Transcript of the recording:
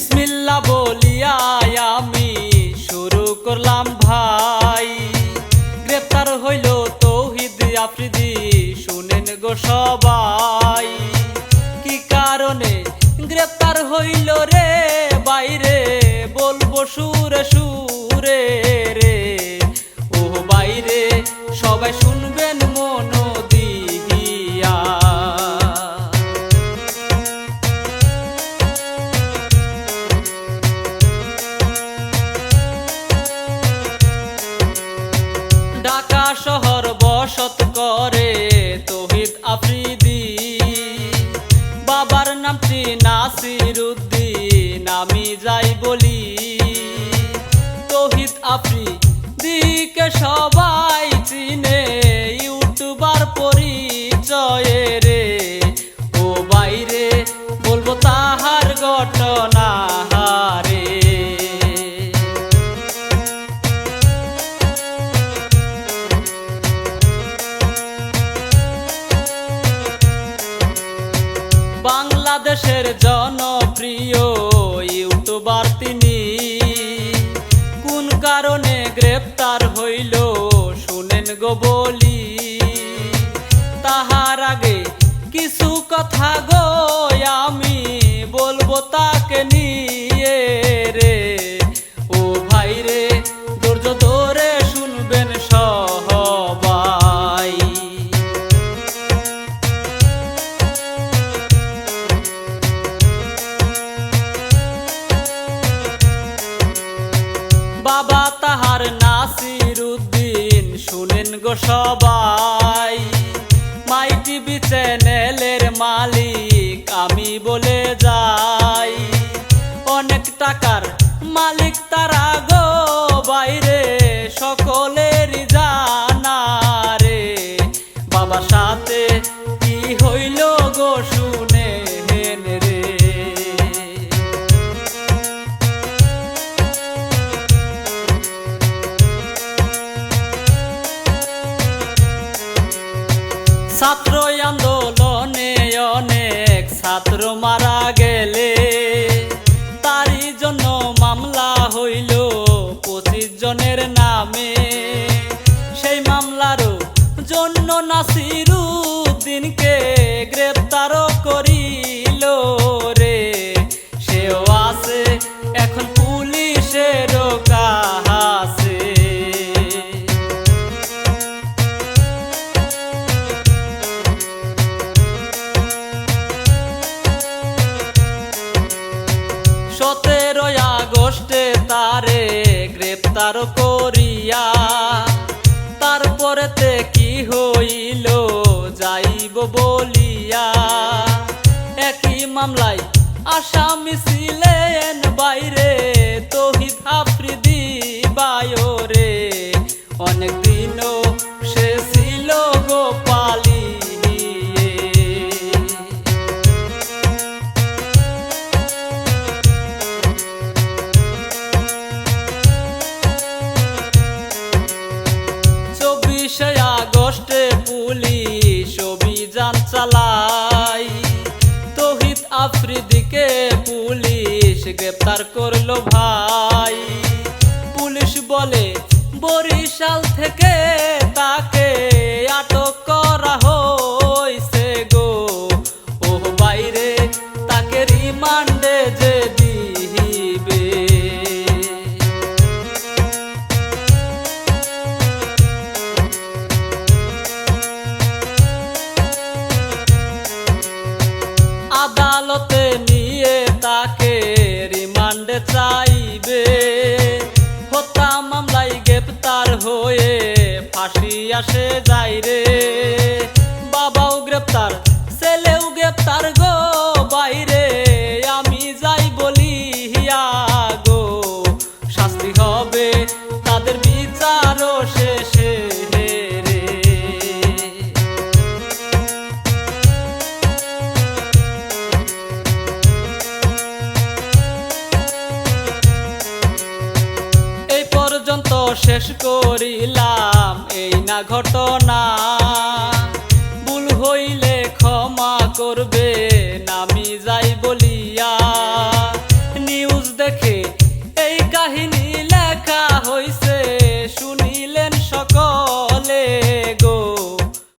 বিসমিল্লা বলিয়া আমি শুরু করলাম ভাই। গ্রেপ্তার হইল তৌহিদ আফ্রিদি, শুনেন গো সবাই। কি কারণে গ্রেপ্তার হইল রে বাইরে? বলব সুরে সুরে রে। ও বাইরে সবাই শুনবে শহর বসত করে তহিদ আফ্রিদি। বাবার নামটি নাসির উদ্দিন, আমি যাই বলি। তহিদ আফ্রিদিকে সবাই বাংলাদেশের জনপ্রিয় ইউটিউবার তিনি। কোন কারণে গ্রেপ্তার হইল শুনেন গো বলি। তাহার আগে কিছু কথা গো আমি বলব তাকে নিয়ে। গো সবাই। মাই টিভি চ্যানেলের মালিক আমি বলে যাই অনেক টাকার মালিক ছাত্র আন্দোলনে অনেক ছাত্র মারা গেলে সতেরো আগস্টে তারে গ্রেপ্তার করিয়া তারপরেতে কি হইল যাইব বলিয়া। একই মামলায় আসামি ছিলেন বাইরে, তহিদ আফ্রিদি বায়রে। অনেক পুলিশ গ্রেপ্তার করল ভাই। পুলিশ বলে, বরিশাল থেকে তাকে আটক করা হইছে গো। ও বাইরে, তাকে রিমান্ডে যে দিবে। আদালতে নিয়ে রিমান্ডে চাইবে। হত্যা মামলায় গ্রেপ্তার হয়ে ফাঁসি আসে যাই রে শেষ করিলাম এই না ঘটনা।